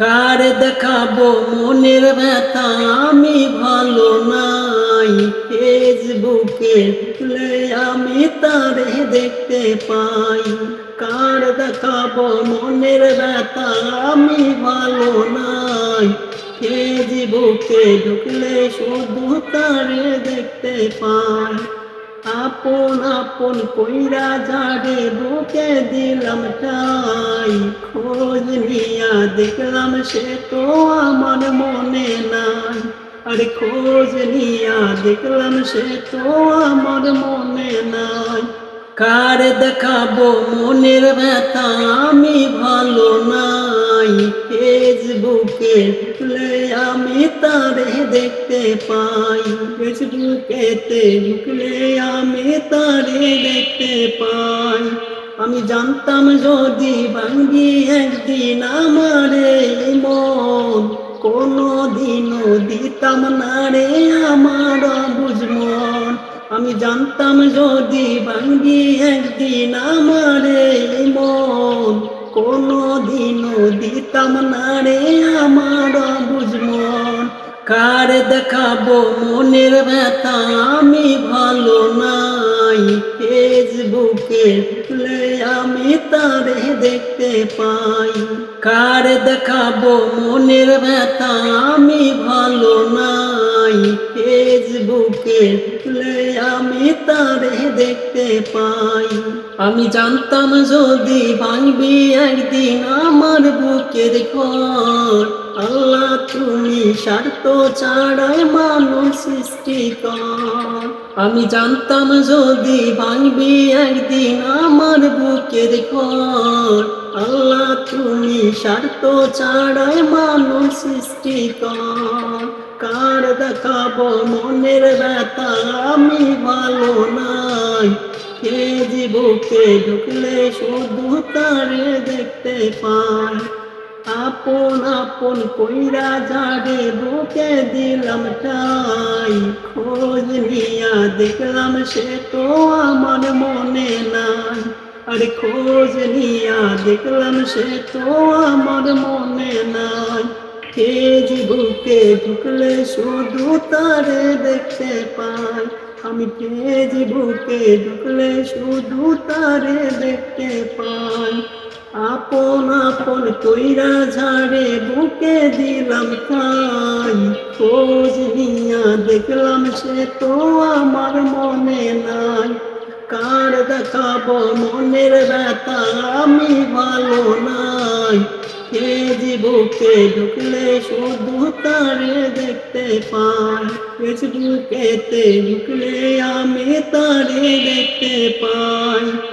কার দেখাবো মনের ব্যথা? আমি ভালো নাই। ফেসবুকে খুলে আমি তারে দেখতে পাই। কার দেখাবো মনের ব্যথা? আমি ভালো নাই। ফেসবুকে ঢুকলে শুধু তারে দেখতে পাই। আপন আপন কইরা যারে বুকে দিলাম তাই খোঁজ নিয়া দেখলাম সে তো আমার মনে নাই। আরে খোঁজ নিয়া দেখলাম সে তো আমার মনে নাই। কার দেখাবো মনের ব্যথা আমি ভালো নাই। ফেসবুকে খুলে আমি তারে দেখতে পাই। ফেসবুকেতে ঢুকলে আমি তারে দেখতে পাই। আমি জানতাম যদি ভাঙ্গি একদিন আমারে মন কোনো দিনও দিতাম না রে আমার বুঝমন আমি জানতাম যদি ভাঙ্গি একদিন আমারে মন দিতাম না রে আমার বুঝমন কার দেখাবো মনের ব্যথা আমি ভালো নাই। ফেসবুকে খুলে আমি তারে দেখতে পাই। কার দেখাবো মনের ব্যথা আমি ভালো নাই। ফেসবুকে খুলে আমি তারে দেখতে পাই। আমি জানতাম যদি ভাঙবি একদিন আমার বুকের ঘর। আল্লাহ, তুমি স্বার্থ ছাড়াই মানুষ সৃষ্টি কর। আমি জানতাম যদি ভাঙবি একদিন আমার বুকের ঘর। আল্লাহ, তুমি স্বার্থ ছাড়াই মানুষ সৃষ্টি কর। কার দেখাবো মনের ব্যথা, আমি ভালো নাই। ফেসবুকে ঢুকলে শুধু তারে দেখতে পাই আপন আপন কইরা যারে বুকে দিলাম তাই খোঁজ নিয়া দেখলাম সে তো আমার মনে নাই। আরে খোঁজ নিয়া দেখলাম সে তো আমার মনে নাই। ফেসবুকে ঢুকলে শুধু তারে দেখতে পাই। আমি ফেসবুকে ঢুকলে শুধু তারে দেখতে পাই। আপন আপন কইরা ঝাড়ে বুকে দিলাম খাই খোঁজ নিয়া দেখলাম সে তো আমার মনে নাই। কার দেখাবো মনের ব্যথা আমি ভালো নাই। ফেসবুকে ঢুকলে শুধু তারে দেখতে পাই। ফেসবুকেতে ঢুকলে আমি তারে দেখতে পাই।